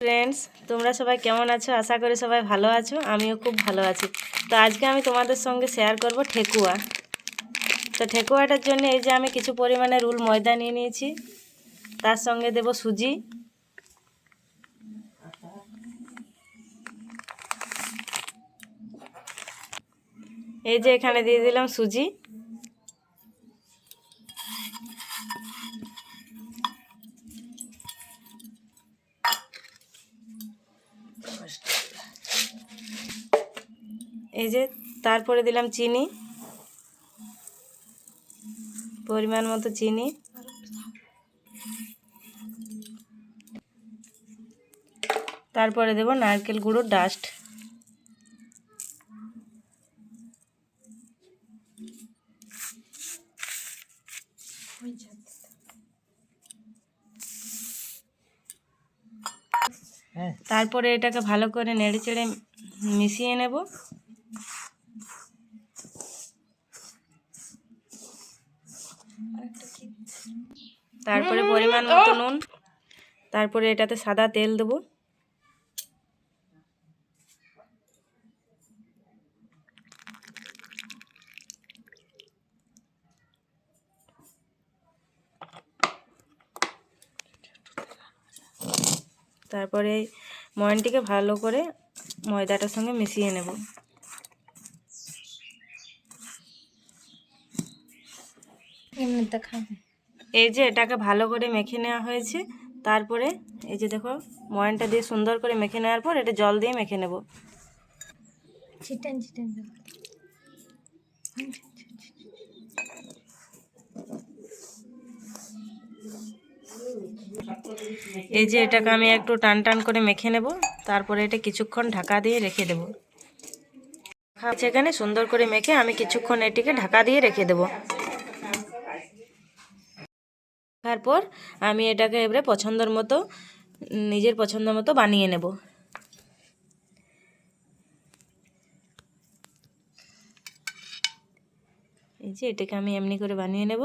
Friends তোমরা সবাই কেমন আছো? আশা করি সবাই ভালো আছো, আমিও খুব ভালো আছি। তো আজকে আমি তোমাদের সঙ্গে শেয়ার করব ঠেকুয়া। তো ঠেকুয়াটার জন্য এই যে আমি কিছু পরিমাণে রুল ময়দা নিয়ে নিয়েছি, তার সঙ্গে দেব সুজি। এই যে এখানে দিয়ে দিলাম সুজি। এই যে তারপরে দিলাম চিনি। পরিমাণ মতো চিনি। তারপরে দেব নারকেল গুঁড়ো ডাস্ট তারপরে এটাকে ভালো করে নেড়ে চেড়ে মিশিয়ে নেব। তারপরে পরিমাণ মতো নুন। তারপরে এটাতে সাদা তেল দেবো। তারপরে ময়নটিকে ভালো করে ময়দাটার সঙ্গে মিশিয়ে নেব। এই যে এটাকে ভালো করে মেখে নেওয়া হয়েছে তারপরে এই যে দেখো ময়নটা দিয়ে সুন্দর করে মেখে নেওয়ার পর এটা জল দিয়ে মেখে নেব। চিটেন চিটেন এই যে এটাকে আমি একটু টান টান করে মেখে নেব, তারপরে এটা কিছুক্ষণ ঢাকা দিয়ে রেখে দেব। সেখানে সুন্দর করে মেখে আমি কিছুক্ষণ এটিকে ঢাকা দিয়ে রেখে দেব। তারপর আমি এটাকে এবারে পছন্দর মতো, নিজের পছন্দ মতো বানিয়ে নেব। এই যে এটাকে আমি এমনি করে বানিয়ে নেব।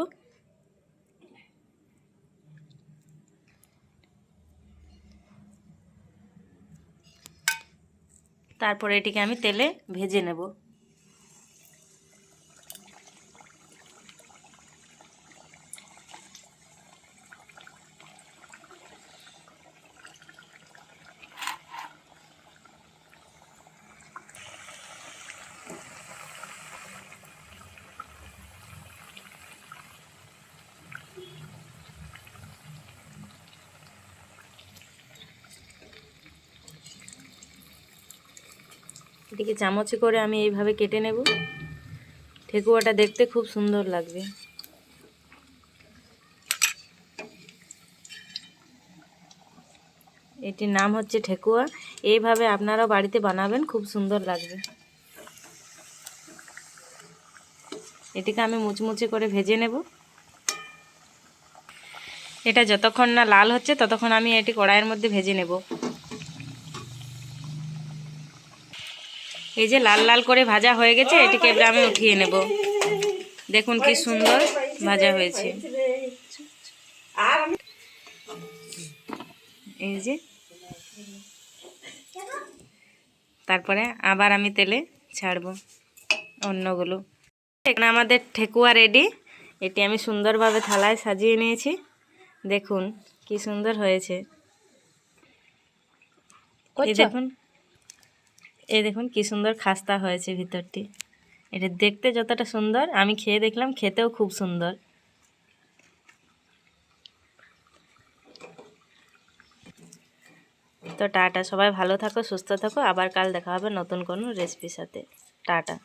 তারপরে এটিকে আমি তেলে ভেজে নেব। এটিকে চামচে করে আমি এইভাবে কেটে নেব। ঠেকুয়াটা দেখতে খুব সুন্দর লাগবে। এটির নাম হচ্ছে ঠেকুয়া এইভাবে আপনারাও বাড়িতে বানাবেন, খুব সুন্দর লাগবে। এটিকে আমি মুচমুচে করে ভেজে নেব। এটা যতক্ষণ না লাল হচ্ছে, ততক্ষণ আমি এটি কড়াইয়ের মধ্যে ভেজে নেব। এই যে লাল লাল করে ভাজা হয়ে গেছে এটিকে এবার আমি উঠিয়ে নেব। দেখুন কি সুন্দর ভাজা হয়েছে। এই যে। তারপরে আবার আমি তেলে ছাড়বো অন্যগুলো। এখানে আমাদের ঠেকুয়া রেডি। এটি আমি সুন্দরভাবে থালায় সাজিয়ে নিয়েছি। দেখুন কি সুন্দর হয়েছে। দেখুন। এই দেখুন কি সুন্দর খাস্তা হয়েছে ভিতরটি। এটা দেখতে যতটা সুন্দর, আমি খেয়ে দেখলাম খেতেও খুব সুন্দর। তো টাটা, সবাই ভালো থাকো, সুস্থ থাকো, আবার কাল দেখা হবে নতুন কোনো রেসিপির সাথে। টাটা।